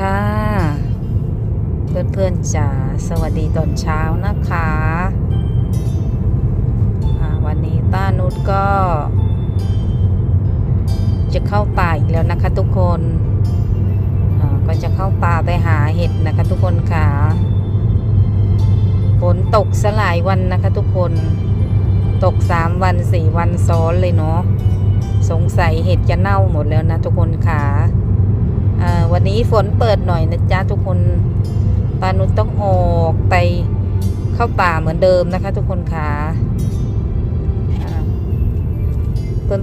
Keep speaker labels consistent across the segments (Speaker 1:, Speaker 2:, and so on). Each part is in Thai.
Speaker 1: ค่ะ เพื่อนๆจ๋าสวัสดีตอนเช้านะคะวันนี้ป้านุชก็ จะเข้าป่าอีกแล้วนะคะทุกคนก็จะเข้าป่าไปหาเห็ดนะคะทุกคนค่ะฝนตกสลายวันนะคะทุกคนตกสามวันสี่วันซ้อนเลยเนาะสงสัยเห็ดจะเน่าหมดแล้วนะทุกคนค่ะอ่า วันนี้ฝนเปิดหน่อยนะจ๊ะทุกคนปานุชต้องออกไปเข้าป่าเหมือนเดิมนะคะ ทุกคนค่ะอ่า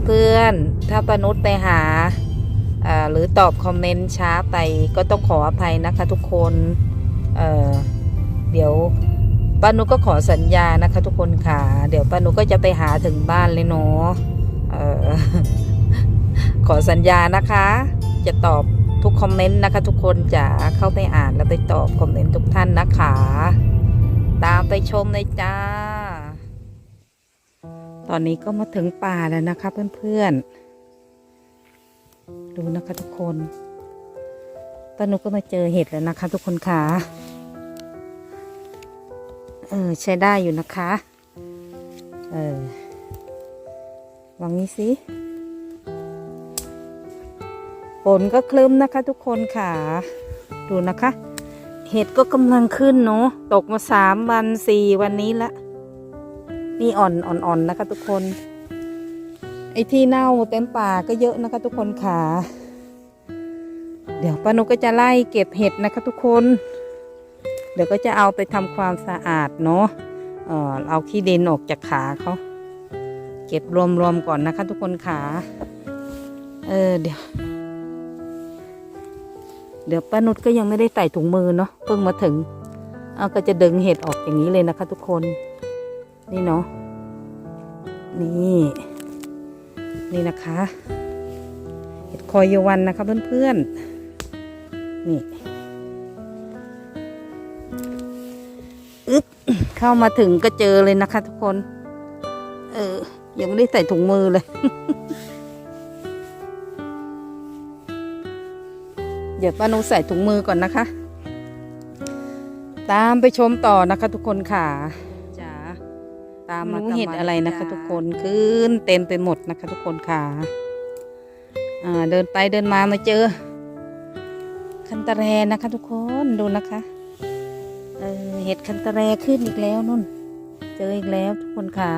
Speaker 1: เพื่อนๆ ถ้าปานุชไปหาหรือตอบคอมเมนต์ช้าไปก็ต้องขออภัยนะคะทุกคนเเดี๋ยวปานุก็ขอสัญญานะคะ ทุกคนค่ะ เดี๋ยวปานุก็จะไปหาถึงบ้านเลยเนาะขอสัญญานะคะ จะตอบ ทุกคอมเมนต์นะคะ ทุกคนจะเข้าไปอ่านแล้วไปตอบคอมเมนต์ทุกท่านนะคะ ตามไปชมเลยจ้า ตอนนี้ก็มาถึงป่าแล้วนะคะเพื่อนๆ ดูนะคะทุกคนป้านุกก็มาเจอเห็ดแล้วนะคะ ทุกคนค่ะ เออใช้ได้อยู่นะคะ เออวางนี้สิ นก็คลึ้มนะคะทุกคนค่ะ ดูนะคะ เห็ดก็กำลังขึ้นเนาะตกมาสามวันสี่วันนี้ละ นี่อ่อนอ่อนอ่อนนะคะทุกคน ไอ้ที่เน่าเต็มป่าก็เยอะนะคะทุกคนค่ะ เดี๋ยวป้านุก็จะไล่เก็บเห็ดนะคะทุกคน เดี๋ยวก็จะเอาไปทำความสะอาดเนาะเออเอาขี้ดินออกจากขาเขาเก็บรวมๆก่อนนะคะทุกคนค่ะเออเดี๋ยว เดี๋ยวป้านุชก็ยังไม่ได้ใส่ถุงมือเนาะเพิ่งมาถึง เอาก็จะดึงเห็ดออกอย่างนี้เลยนะคะ ทุกคน นี่เนาะนี่ นี่นะคะ เห็ดคอยยวันนะคะเพื่อนๆนี่อึ๊บเข้ามาถึงก็เจอเลยนะคะ ทุกคน เออยังไม่ได้ใส่ถุงมือเลย เดี๋ยวป้านุใส่ถุงมือก่อนนะคะ ตามไปชมต่อนะคะทุกคนค่ะจ๋าตามมาเห็ดอะไรนะคะ ทุกคนขึ้นเต็มไปหมดนะคะ ทุกคนค่ะอ่าเดินไปเดินมามาเจอ คันตะแรนะคะ ทุกคนดูนะคะเออเห็ดคันตะแรขึ้นอีกแล้วนุ่น เจออีกแล้วทุกคนค่ะ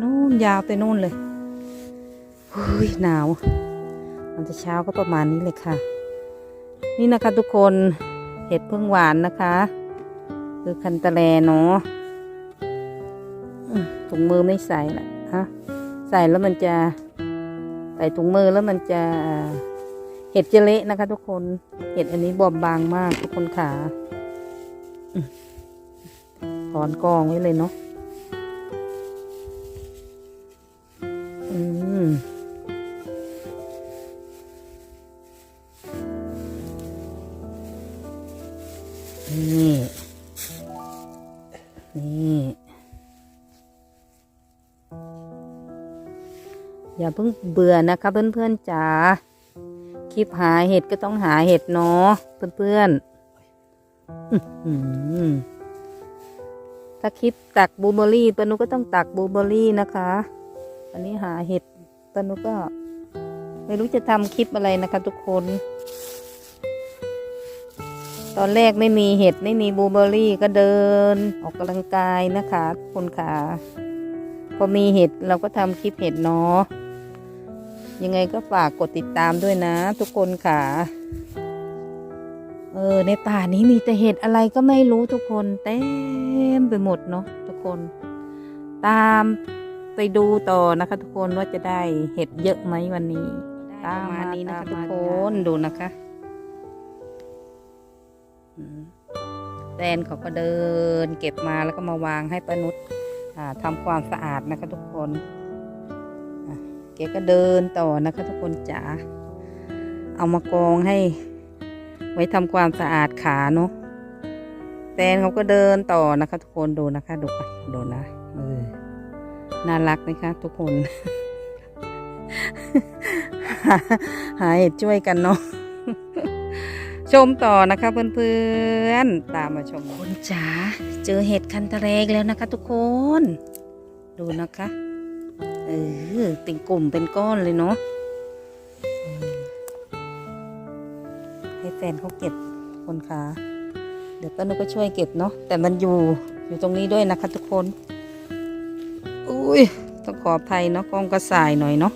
Speaker 1: นู่นยาวไปนู่นเลยหุยหนาว มันจะเช้าก็ประมาณนี้เลยค่ะ นี่นะคะทุกคนเห็ดพึ่งหวานนะคะ คือคันตะแลเนาะอืมถุงมือไม่ใส่ละฮะใส่แล้วมันจะใส่ถุงมือแล้วมันจะเห็ดจะเละนะคะ ทุกคนเห็ดอันนี้บอบบางมากทุกคนขาถอนกองไว้เลยเนาะ อย่าเพิ่งเบื่อนะคะเพื่อนๆจ๋าคลิปหาเห็ดก็ต้องหาเห็ดเนาะเพื่อนๆอื้อหือถ้าคลิปตักบลูเบอร์รี่ปนุก็ต้องตักบลูเบอร์รี่นะคะ อันนี้หาเห็ดปนุก็ ไม่รู้จะทำคลิปอะไรนะคะ ทุกคน ตอนแรกไม่มีเห็ดไม่มีบลูเบอร์รี่ก็เดิน ออกกำลังกายนะคะ คนค่ะพอมีเห็ดเราก็ทำคลิปเห็ดเนาะ ยังไงก็ฝากกดติดตามด้วยนะ ทุกคนค่ะ เออ ในป่านี้มีแต่เห็ดอะไรก็ไม่รู้ทุกคนเต็มไปหมดเนาะทุกคน ตามไปดูต่อนะคะ ทุกคนว่าจะได้เห็ดเยอะไหมวันนี้ตามมานี้นะคะทุกคนดูนะคะอืมแตนเขาก็เดินเก็บมาแล้วก็มาวางให้ป้านุชอ่าทำความสะอาดนะคะทุกคนอะ แกก็เดินต่อนะคะทุกคนจ๋าเอามากองให้ ไว้ทำความสะอาดขาเนาะแตนเขาก็เดินต่อนะคะ ทุกคนดูนะคะดูกันดูนะเออน่ารักไหมคะ ทุกคน หาเห็ดช่วยกันเนาะชมต่อนะคะเพื่อนๆ ตามมาชมคนจ๋าเจอเห็ดคันตะแรกแล้วนะคะ ทุกคน ดูนะคะ เออเป็นกลุ่มเป็นก้อนเลยเนาะให้แฟนเขาเก็บคนขาเดี๋ยวป้านุกก็ช่วยเก็บเนาะแต่มันอยู่อยู่ตรงนี้ด้วยนะคะทุกคนอุ้ยต้องขออภัยเนาะกล้องก็สายหน่อยเนาะ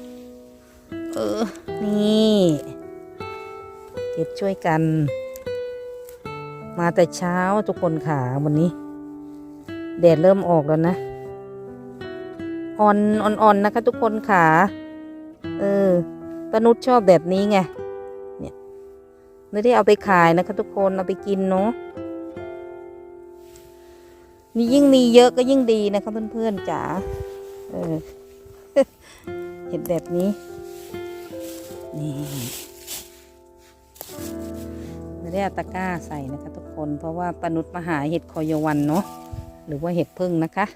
Speaker 1: เออนี่เก็บช่วยกัน มาแต่เช้าทุกคนขาวันนี้แดดเริ่มออกแล้วนะ อ่อนอ่อนๆนะคะทุกคนขาเออปานุชชอบแบบนี้ไง เนี่ยไม่ได้เอาไปขายนะคะ ทุกคนเอาไปกินเนาะมียิ่งมีเยอะก็ยิ่งดีนะคะเพื่อนๆจ๋า เออ เห็นแบบนี้ นี่ไม่ได้เอาตะกร้าใส่นะคะ ทุกคน เพราะว่าปนุษมาหาเห็ดคอยวันเนาะ หรือว่าเห็ดพึ่งนะคะ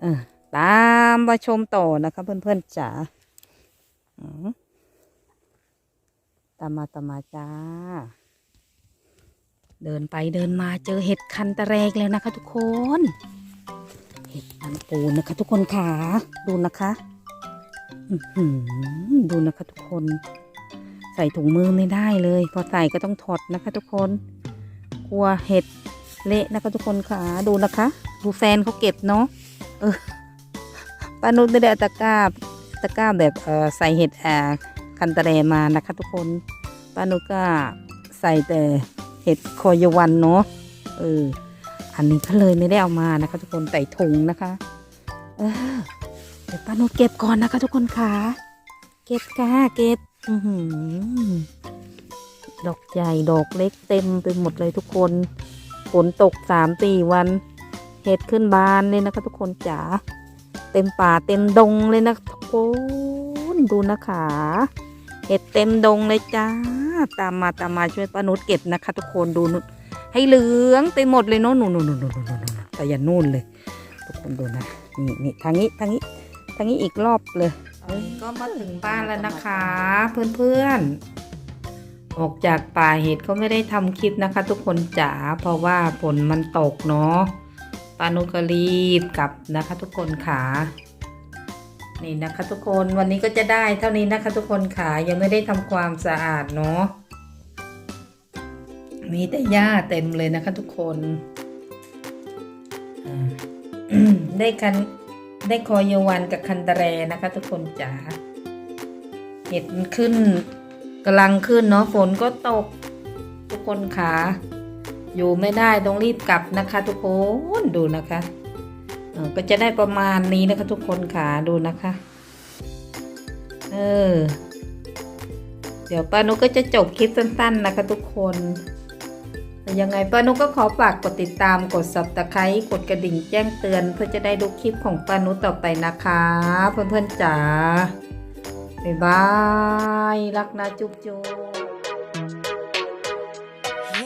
Speaker 1: เออ ตามมาชมต่อนะคะเพื่อนๆจ๋าตามมาตามมาจ้า เดินไปเดินมาเจอเห็ดคันตะแรกแล้วนะคะ ทุกคน เห็ดอันปูนะคะ ทุกคนขาดูนะคะดูนะคะทุกคน ใส่ถุงมือไม่ได้เลย พอใส่ก็ต้องถอดนะคะ ทุกคน กลัวเห็ดเละนะคะ ทุกคนขาดูนะคะ ดูแฟนเขาเก็บเนาะเออ ป้านุชไม่ได้เอาตะกร้าตะกร้าแบบใส่เห็ดอ่าคันตะแรมานะคะทุกคนป้านุชก็ใส่แต่เห็ดคอยวันเนาะเอออันนี้ก็เลยไม่ได้เอามานะคะ ทุกคนใส่ถุงนะคะ เออเดี๋ยวป้านุชเก็บก่อนนะคะ ทุกคนค่ะเก็บค่ะเก็บอืดอกใหญ่ดอกเล็กเต็มไปหมดเลยทุกคนฝนตกสามสี่วัน เห็ดขึ้นบานเลยนะคะ ทุกคนจ๋า เต็มป่าเต็มดงเลยนะทุกคนดูนะคะเห็ดเต็มดงเลยจ้า ตามมาตามมาช่วยป้านุชเก็บนะคะ ทุกคนดูนุชให้เหลืองไปหมดเลยเนาะนู่นนู่นนู่นนู่นนู่นนู่นแต่อย่านู่นเลย ทุกคนดูนะนี่นี่ทางนี้ทางนี้ทางนี้อีกรอบเลยก็มาถึงบ้านแล้วนะคะ เพื่อนๆ ออกจากป่าเห็ดก็ไม่ได้ทำคลิปนะคะ ทุกคนจ๋าเพราะว่าฝนมันตกเนาะ ปานุก็รีบกลับนะคะ ทุกคนขานี่นะคะทุกคนวันนี้ก็จะได้เท่านี้นะคะทุกคนขายังไม่ได้ทำความสะอาดเนาะมีแต่หญ้าเต็มเลยนะคะทุกคนได้คันได้คอยวันกับคันตะแรนะคะ ทุกคนจ๋าเห็ดมันขึ้นกำลังขึ้นเนาะฝนก็ตก ทุกคนขา อยู่ไม่ได้ต้องรีบกลับนะคะทุกคนดูนะคะเออก็จะได้ประมาณนี้นะคะทุกคนขาดูนะคะ เออ เดี๋ยวป้านุก็จะจบคลิปสั้น ๆ นะคะทุกคนยังไงป้านุก็ขอฝากกดติดตามกด subscribe กดกระดิ่งแจ้งเตือน เพื่อจะได้ดูคลิปของป้านุต่อไปนะคะ เพื่อนๆจ๋าบ๊ายบาย รักนะจุ๊บจุ๊บ